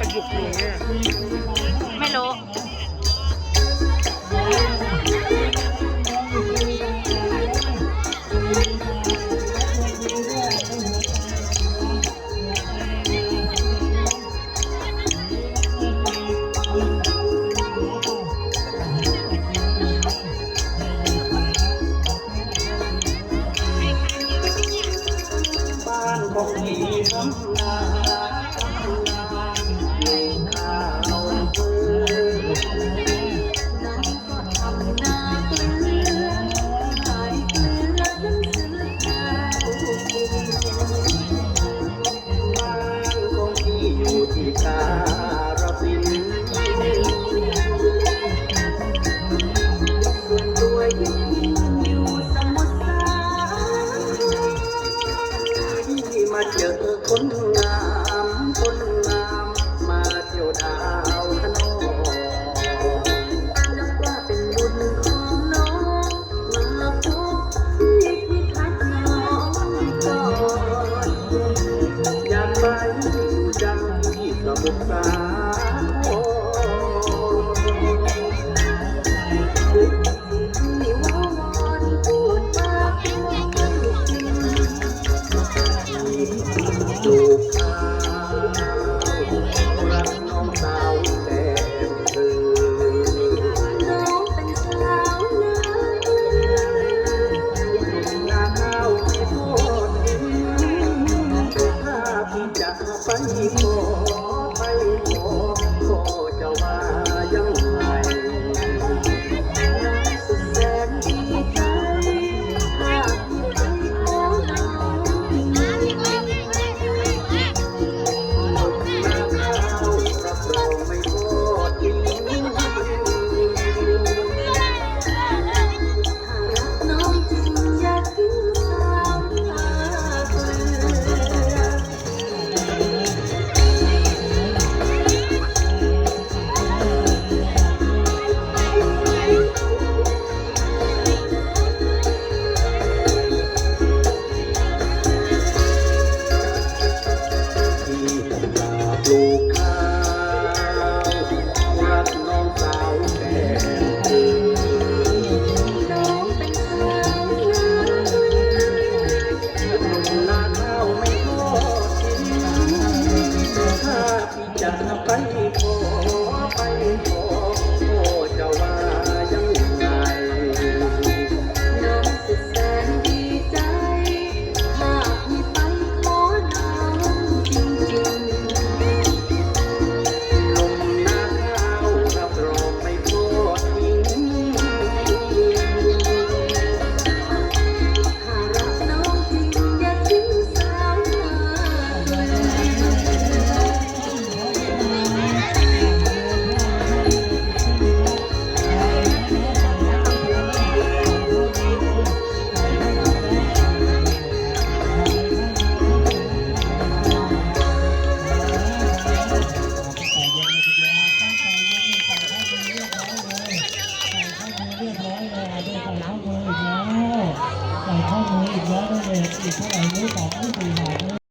กระยุกอยู่เนี่ยไม่รู้ บ้านของพี่ทำนา ที่สมุทรสาครที่ว่าวอนพูดมากดูข่าวรักน้องสาวแต่เธอน้องเป็นสาวนานาข้าวไม่ทอดทิ้งถ้าพี่จะไปขอ 欢迎。嗯，自己 bisa.